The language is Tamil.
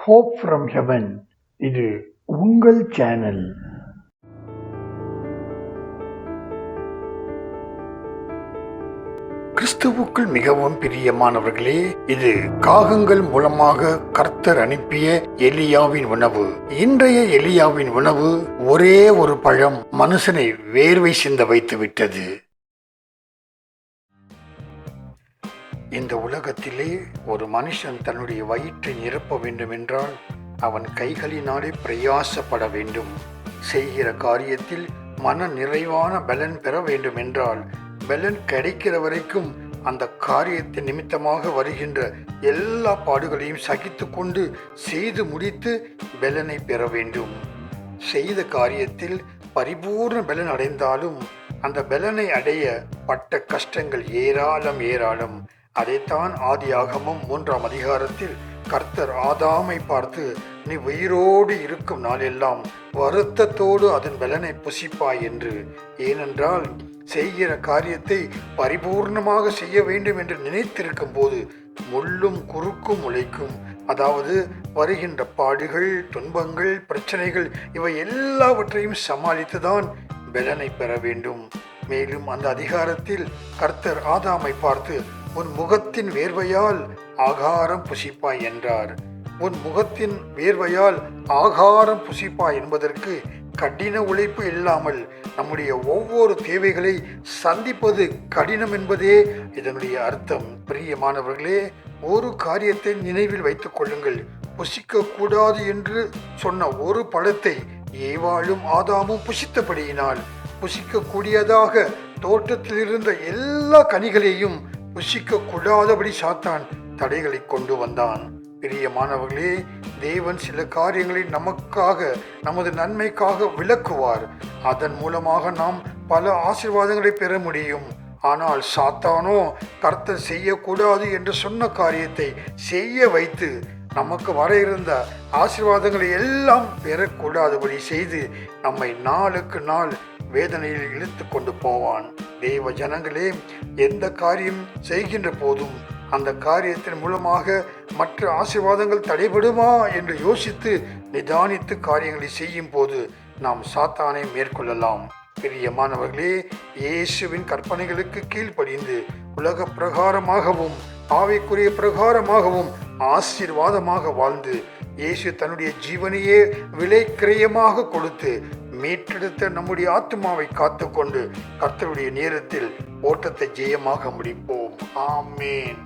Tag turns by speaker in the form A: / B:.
A: ஹோப் ஃப்ரம் ஹெவன் இது உங்கள் சேனல் கிறிஸ்துவுக்குள் மிகவும் பிரியமானவர்களே இது காகங்கள் மூலமாக கர்த்தர் அனுப்பிய எலியாவின் உணவு. இன்றைய எலியாவின் உணவு ஒரே ஒரு பழம் மனுஷனை வேர்வை சிந்த வைத்து விட்டது இந்த உலகத்திலே ஒரு மனுஷன் தன்னுடைய வயிற்றை நிரப்ப வேண்டுமென்றால் அவன் கைகளினாலே பிரயாசப்பட வேண்டும். செய்கிற காரியத்தில் மன நிறைவான பலன் பெற வேண்டுமென்றால் பலன் கிடைக்கிற வரைக்கும் அந்த காரியத்தின் நிமித்தமாக வருகின்ற எல்லா பாடுகளையும் சகித்து கொண்டு செய்து முடித்து பலனை பெற வேண்டும். செய்த காரியத்தில் பரிபூர்ண பலன் அடைந்தாலும் அந்த பலனை அடைய பட்ட கஷ்டங்கள் ஏராளம் ஏராளம். அதைத்தான் ஆதியாகமும் மூன்றாம் அதிகாரத்தில் கர்த்தர் ஆதாமை பார்த்து நீ உயிரோடு இருக்கும் நாளெல்லாம் வருத்தத்தோடு அதன் பலனை புசிப்பாய் என்று. ஏனென்றால் செய்கிற காரியத்தை பரிபூர்ணமாக செய்ய வேண்டும் என்று நினைத்திருக்கும் போது முள்ளும் குறுக்கும் முளைக்கும் அதாவது வருகின்ற பாடுகள் துன்பங்கள் பிரச்சனைகள் இவை எல்லாவற்றையும் சமாளித்துதான் பலனை பெற வேண்டும். மேலும் அந்த அதிகாரத்தில் கர்த்தர் ஆதாமை பார்த்து உன் முகத்தின் வேர்வையால் ஆகாரம் புசிப்பாய் என்றார். உன் முகத்தின் வேர்வையால் ஆகாரம் புசிப்பாய் என்பதற்கு கடின உழைப்பு இல்லாமல் நம்முடைய ஒவ்வொரு தேவைகளை சந்திப்பது கடினம் என்பதே இதனுடைய அர்த்தம். பிரியமானவர்களே ஒரு காரியத்தை நினைவில் வைத்துக் கொள்ளுங்கள். புசிக்க கூடாது என்று சொன்ன ஒரு பழத்தை ஏவாளும் ஆதாமும் புசித்தபடியினால் புசிக்க கூடியதாக தோட்டத்தில் இருந்த எல்லா கனிகளையும் புசிக்க கூடாதபடி சாத்தான் தடைகளை கொண்டு வந்தான். பிரியமானவர்களே தேவன் சில காரியங்களை நமக்காக நமது நன்மைக்காக விளக்குவார். அதன் மூலமாக நாம் பல ஆசீர்வாதங்களை பெற முடியும். ஆனால் சாத்தானோ கர்த்தர் செய்யக்கூடாது என்று சொன்ன காரியத்தை செய்ய வைத்து நமக்கு வர இருந்த ஆசீர்வாதங்களை எல்லாம் பெறக்கூடாதபடி செய்து நம்மை நாளுக்கு நாள் வேதனையில் இழுத்து கொண்டு போவான். தெய்வ ஜனங்களே எந்த காரியம் செய்கின்ற போதும் அந்த காரியத்தின் மூலமாக மற்ற ஆசீர்வாதங்கள் தடைபடுமா என்று யோசித்து நிதானித்து காரியங்களை செய்யும் போது நாம் சாத்தானை மேற்கொள்ளலாம். பிரியமானவர்களே இயேசுவின் கற்பனைகளுக்கு கீழ்ப்படிந்து உலக பிரகாரமாகவும் ஆவிக்குரிய பிரகாரமாகவும் ஆசீர்வாதமாக வாழ்ந்து இயேசு தன்னுடைய ஜீவனையே விலை கிரயமாக கொடுத்து மீட்டெடுத்த நம்முடைய ஆத்மாவை காத்துக்கொண்டு கர்த்தருடைய நேரத்தில் ஓட்டத்தை ஜெயமாக முடிப்போம். ஆமேன்.